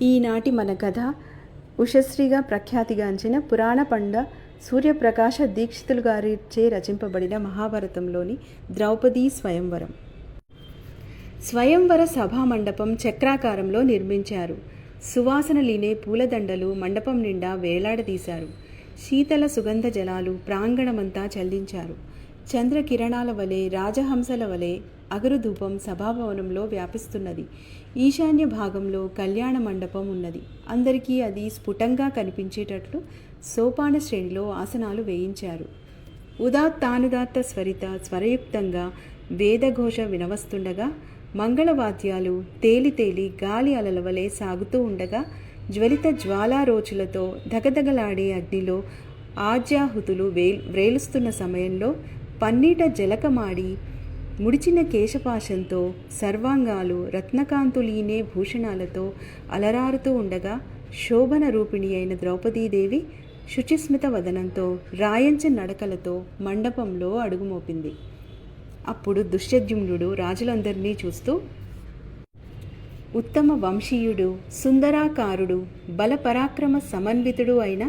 ఈనాటి మన కథ ఉషశ్రీగా ప్రఖ్యాతిగాంచిన పురాణ పండ సూర్యప్రకాశ దీక్షితులు గారిచే రచింపబడిన మహాభారతంలోని ద్రౌపదీ స్వయంవరం. స్వయంవర సభామండపం చక్రాకారంలో నిర్మించారు. సువాసన లీనే పూలదండలు మండపం నిండా వేలాడదీశారు. శీతల సుగంధ జలాలు ప్రాంగణమంతా చల్లించారు. చంద్రకిరణాల వలె రాజహంసల వలె అగరుధూపం సభాభవనంలో వ్యాపిస్తున్నది. ఈశాన్య భాగంలో కళ్యాణ మండపం ఉన్నది. అందరికీ అది స్ఫుటంగా కనిపించేటట్లు సోపాన శ్రేణిలో ఆసనాలు వేయించారు. ఉదాత్తానుదాత్త స్వరిత స్వరయుక్తంగా వేదఘోష వినవస్తుండగా మంగళవాద్యాలు తేలి తేలి గాలి అలల వలె సాగుతూ ఉండగా జ్వలిత జ్వాలారోచులతో దగదగలాడే అగ్నిలో ఆజ్యాహుతులు వే వ్రేలుస్తున్న సమయంలో పన్నీట జలకమాడి ముడిచిన కేశపాశంతో సర్వాంగాలు రత్నకాంతులీనే భూషణాలతో అలరారుతూ ఉండగా శోభన రూపిణి అయిన ద్రౌపదీదేవి శుచిస్మిత వదనంతో రాయంచ నడకలతో మండపంలో అడుగుమోపింది. అప్పుడు దుశ్యద్యుమ్నుడు రాజులందరినీ చూస్తూ ఉత్తమ వంశీయుడు సుందరాకారుడు బలపరాక్రమ సమన్వితుడు అయిన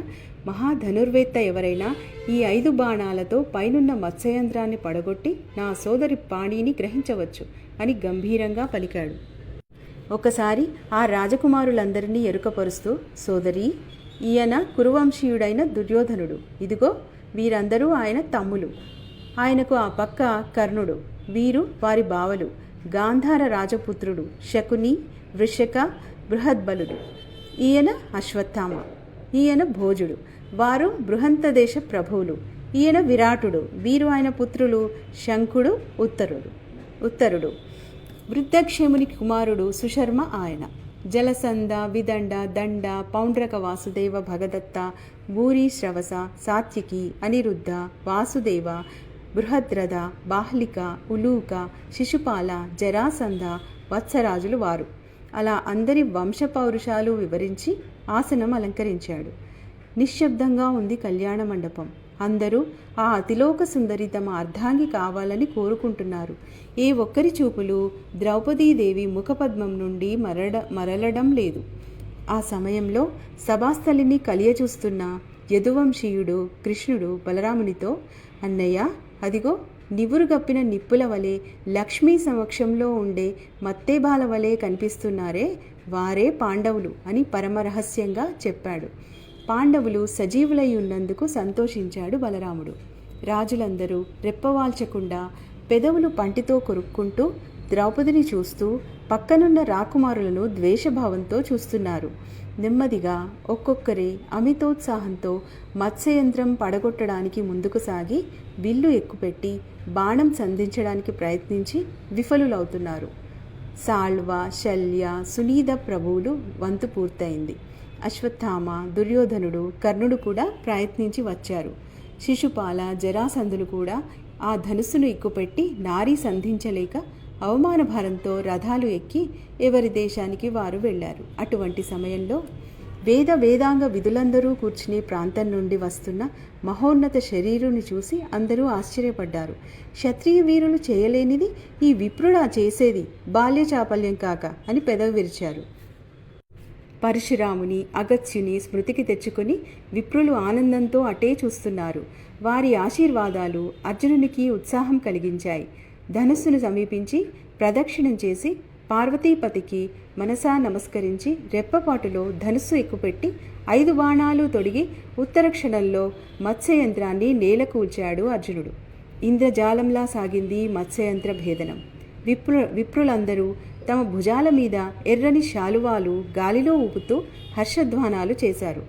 మహాధనుర్వేత్త ఎవరైనా ఈ ఐదు బాణాలతో పైనున్న మత్స్యయంత్రాన్ని పడగొట్టి నా సోదరి పాణిని గ్రహించవచ్చు అని గంభీరంగా పలికాడు. ఒకసారి ఆ రాజకుమారులందరినీ ఎరుకపరుస్తూ సోదరి ఈయన కురువంశీయుడైన దుర్యోధనుడు. ఇదిగో వీరందరూ ఆయన తమ్ములు. ఆయనకు ఆ పక్క కర్ణుడు. వీరు వారి బావలు. గాంధార రాజపుత్రుడు శకుని వృషక బృహద్బలుడు. ఈయన అశ్వత్థామ. ఈయన భోజుడు. వారు బృహంతదేశ ప్రభువులు. ఈయన విరాటుడు. వీరు ఆయన పుత్రులు శంఖుడు ఉత్తరుడు. ఉత్తరుడు. వృద్ధక్షేముని కుమారుడు సుశర్మ ఆయన. జలసంద విదండ దండ పౌండ్రక వాసుదేవ భగదత్త భూరి శ్రవస సాత్వికి అనిరుద్ధ వాసుదేవ బృహద్రథ బాహ్లిక ఉలూక శిశుపాల జరాసంధ వత్సరాజులు వారు. అలా అందరి వంశ పౌరుషాలు వివరించి ఆసనం అలంకరించాడు. నిశ్శబ్దంగా ఉంది కళ్యాణ మండపం. అందరూ ఆ అతిలోక సుందరి తమ అర్ధాంగి కావాలని కోరుకుంటున్నారు. ఏ ఒక్కరి చూపులు ద్రౌపదీదేవి ముఖపద్మం నుండి మరడ మరలడం లేదు. ఆ సమయంలో సభాస్థలిని కలియచూస్తున్న యదువంశీయుడు కృష్ణుడు బలరామునితో అన్నయ్య అదిగో నివురుగప్పిన నిప్పుల వలె లక్ష్మీ సమక్షంలో ఉండే మత్తేబాల వలె కనిపిస్తున్నారే వారే పాండవులు అని పరమరహస్యంగా చెప్పాడు. పాండవులు సజీవులై ఉన్నందుకు సంతోషించాడు బలరాముడు. రాజులందరూ రెప్పవాల్చకుండా పెదవులు పంటితో కొరుక్కుంటూ ద్రౌపదిని చూస్తూ పక్కనున్న రాకుమారులను ద్వేషభావంతో చూస్తున్నారు. నెమ్మదిగా ఒక్కొక్కరే అమితోత్సాహంతో మత్స్యయంత్రం పడగొట్టడానికి ముందుకు సాగి విల్లు ఎక్కుపెట్టి బాణం సంధించడానికి ప్రయత్నించి విఫలులవుతున్నారు. సాళ్వ శల్య సునీద ప్రభువులు వంతు పూర్తయింది. అశ్వత్థామ దుర్యోధనుడు కర్ణుడు కూడా ప్రయత్నించి వచ్చారు. శిశుపాల జరాసంధులు కూడా ఆ ధనుస్సును ఎక్కుపెట్టి నారీ సంధించలేక అవమాన భారంతో రథాలు ఎక్కి ఎవరి దేశానికి వారు వెళ్ళారు. అటువంటి సమయంలో వేద వేదాంగ విధులందరూ కూర్చునే ప్రాంతం నుండి వస్తున్న మహోన్నత శరీరుని చూసి అందరూ ఆశ్చర్యపడ్డారు. క్షత్రియ వీరులు చేయలేనిది ఈ విప్రుడా చేసేది బాల్య చాపల్యం కాక అని పెదవి విరిచారు. పరశురాముని అగత్యుని స్మృతికి తెచ్చుకొని విప్రులు ఆనందంతో అటే చూస్తున్నారు. వారి ఆశీర్వాదాలు అర్జునునికి ఉత్సాహం కలిగించాయి. ధనుస్సును సమీపించి ప్రదక్షిణం చేసి పార్వతీపతికి మనసా నమస్కరించి రెప్పపాటులో ధనుస్సు ఎక్కుపెట్టి ఐదు బాణాలు తొడిగి ఉత్తర క్షణంలో మత్స్యయంత్రాన్ని నేలకూల్చాడు అర్జునుడు. ఇంద్రజాలంలా సాగింది మత్స్యయంత్ర భేదనం. విప్రు విప్రులందరూ తమ భుజాల మీద ఎర్రని శాలువాలు గాలిలో ఊపుతూ హర్షధ్వానాలు చేశారు.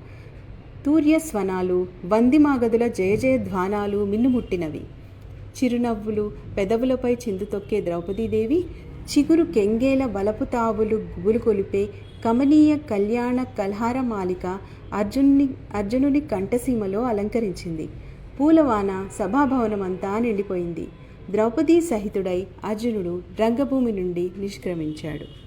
తూర్యస్వనాలు వందిమాగదుల జయ జయధ్వానాలు మిన్నుముట్టినవి. చిరునవ్వులు పెదవులపై చిందుతొక్కే ద్రౌపదీదేవి చిగురు కెంగేల బలపు తావులు గుబులు కొలిపే కమనీయ కళ్యాణ కల్హార మాలిక అర్జునుని అర్జునుని కంఠసీమలో అలంకరించింది. పూలవాన సభాభవనమంతా నిండిపోయింది. ద్రౌపదీ సహితుడై అర్జునుడు రంగభూమి నుండి నిష్క్రమించాడు.